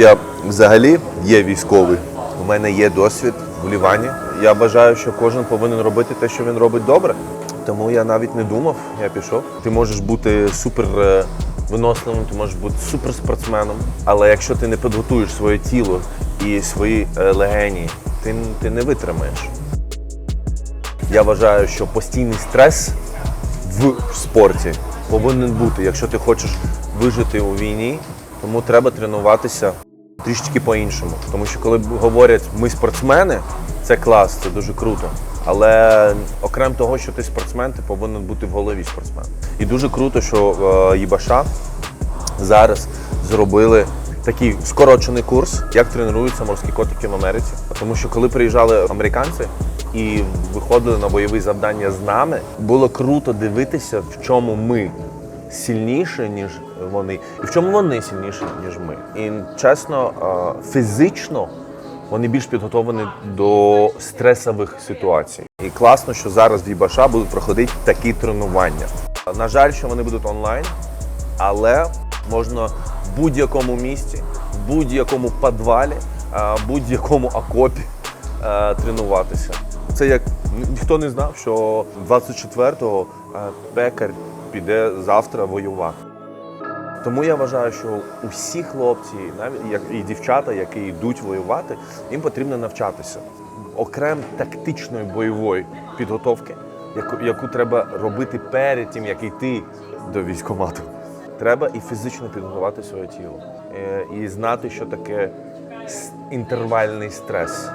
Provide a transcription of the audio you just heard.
Я взагалі є військовий. У мене є досвід в Лівані. Я вважаю, що кожен повинен робити те, що він робить добре. Тому я навіть не думав, я пішов. Ти можеш бути супер е, виносливим, ти можеш бути суперспортсменом, але якщо ти не підготуєш своє тіло і свої е, легені, ти, ти не витримаєш. Я вважаю, що постійний стрес в спорті повинен бути, якщо ти хочеш вижити у війні, тому треба тренуватися трішечки по-іншому. Тому що коли говорять ми спортсмени, це клас, це дуже круто. Але окрім того, що ти спортсмен, ти повинен бути в голові спортсмен. І дуже круто, що е, Єбаша зараз зробили такий скорочений курс, як тренуються морські котики в Америці. Тому що коли приїжджали американці і виходили на бойові завдання з нами, було круто дивитися, в чому ми сильніші, ніж вони, і в чому вони сильніші, ніж ми. І чесно, е, фізично вони більш підготовлені до стресових ситуацій. І класно, що зараз в Ібаша будуть проходити такі тренування. На жаль, що вони будуть онлайн, але можна в будь-якому місці, в будь-якому підвалі, е, в будь-якому окопі е, тренуватися. Це як ніхто не знав, що 24-го е, пекар піде завтра воювати. Тому я вважаю, що усі хлопці, навіть як і дівчата, які йдуть воювати, їм потрібно навчатися. Окрем тактичної бойової підготовки, яку, яку треба робити перед тим, як йти до військкомату. Треба і фізично підготувати своє тіло, Е, і знати, що таке інтервальний стрес.